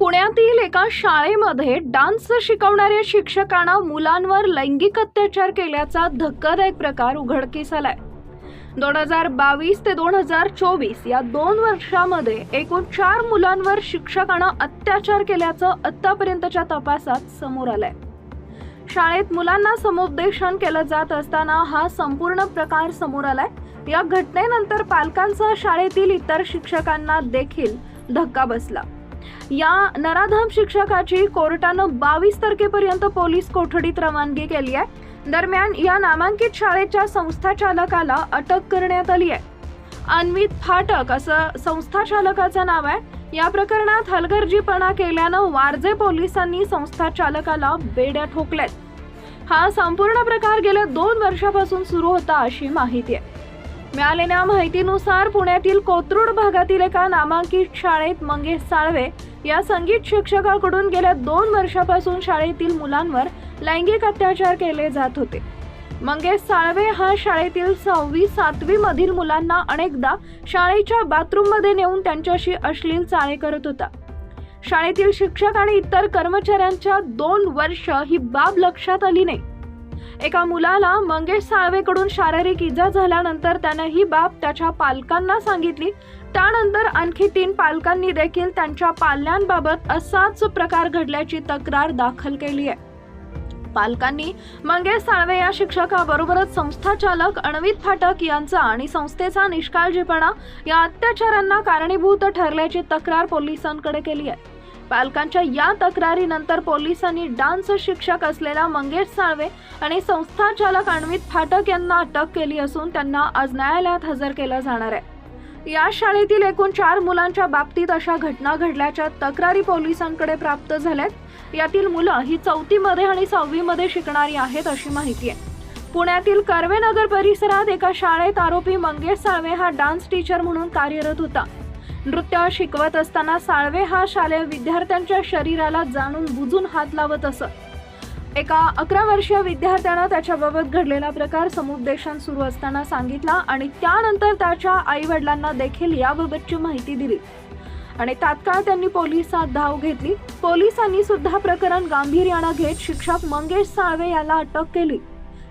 पुण्यातील एका शाळेमध्ये डान्स शिकवणाऱ्या शिक्षकांना मुलांवर लैंगिक अत्याचार केल्याचा धक्कादायक प्रकार उघडकीस आलाय दोन हजार बावीस ते दोन हजार चोवीस या दोन वर्षामध्ये एकूण चार मुलांवर शिक्षकांना अत्याचार केल्याचं आतापर्यंतच्या तपासात समोर आलंय. शाळेत मुलांना समुपदेशन केलं जात असताना हा संपूर्ण प्रकार समोर आलाय. या घटनेनंतर पालकांचा शाळेतील इतर शिक्षकांना देखील धक्का बसला. या नराधाम शिक्षकाची कोर्टानं बावीस तारखेपर्यंत पोलीस कोठडीत रवानगी केली आहे. दरम्यान या नामांकित शाळेच्या संस्था चालकाला अटक करण्यात आली आहे. अन्वित फाटक असं संस्था चालकाचं नाव आहे. या प्रकरणात हलगर्जीपणा केल्यानं वारजे पोलिसांनी संस्था चालकाला बेड्या ठोकल्यात. हा संपूर्ण प्रकार गेल्या दोन वर्षापासून सुरू होता अशी माहिती आहे. मिळालेल्या माहितीनुसार पुण्यातील कोथरूड भागातील एका नामांकित शाळेत मंगेश साळवे या संगीत शिक्षकाकडून गेल्या दोन वर्षापासून शाळेतील मुलांवर लैंगिक अत्याचार केले जात होते. मंगेश साळवे हा शाळेतील सहावी सातवी मधील मुलांना अनेकदा शाळेच्या बाथरूममध्ये नेऊन त्यांच्याशी अश्लील चाळे करत होता. शाळेतील शिक्षक आणि इतर कर्मचाऱ्यांच्या दोन वर्ष ही बाब लक्षात आली नाही. एका मुलाला मंगेश साळवेकडून शारीरिक इजा झाल्यानंतर त्यानं ही बाब त्याच्या पालकांना सांगितली. त्यानंतर आणखी तीन पालकांनी देखील त्यांच्या पाल्यांबाबत असाच प्रकार घडल्याची तक्रार दाखल केली आहे. पालकांनी मंगेश साळवे या शिक्षकाबरोबरच संस्थाचालक अणवित फाटक यांचा आणि संस्थेचा निष्काळजीपणा या अत्याचारांना कारणीभूत ठरल्याची तक्रार पोलिसांकडे केली आहे. पालकांच्या या तक्रारीनंतर पोलिसांनी डान्स शिक्षक असलेला मंगेश साळवे आणि संस्थाचालक अण्वित फाटक यांना अटक केली असून त्यांना आज न्यायालयात हजर केलं जाणार आहे. या शाळेतील एकूण चार मुलांच्या बाबतीत अशा घटना घडल्याच्या तक्रारी पोलिसांकडे प्राप्त झाल्यात. यातील मुलं ही चौथीमध्ये आणि सहावीमध्ये शिकणारी आहेत अशी माहिती आहे. पुण्यातील कर्वेनगर परिसरात एका शाळेत आरोपी मंगेश साळवे हा डान्स टीचर म्हणून कार्यरत होता. नृत्य शिकवत असताना साळवे हा शालेय विद्यार्थ्यांच्या शरीराला जाणून बुजून हात लावत असत. एका अकरा वर्षीय विद्यार्थ्यानं त्याच्याबाबत घडलेला प्रकार समुपदेशन सुरू असताना सांगितला आणि त्यानंतर त्याच्या आई वडिलांना देखील याबाबतची माहिती दिली. आणि तात्काळ त्यांनी पोलिसात धाव घेतली. पोलिसांनी सुद्धा प्रकरण गांभीर्यानं घेत शिक्षक मंगेश साळवे याला अटक केली.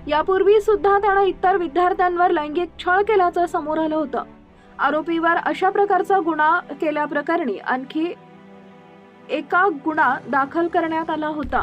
यापूर्वी सुद्धा त्यानं इतर विद्यार्थ्यांवर लैंगिक छळ केल्याचं समोर आलं होतं. आरोपीवर अशा प्रकारचा गुन्हा केल्याप्रकरणी आणखी एका गुन्हा दाखल करण्यात आला होता.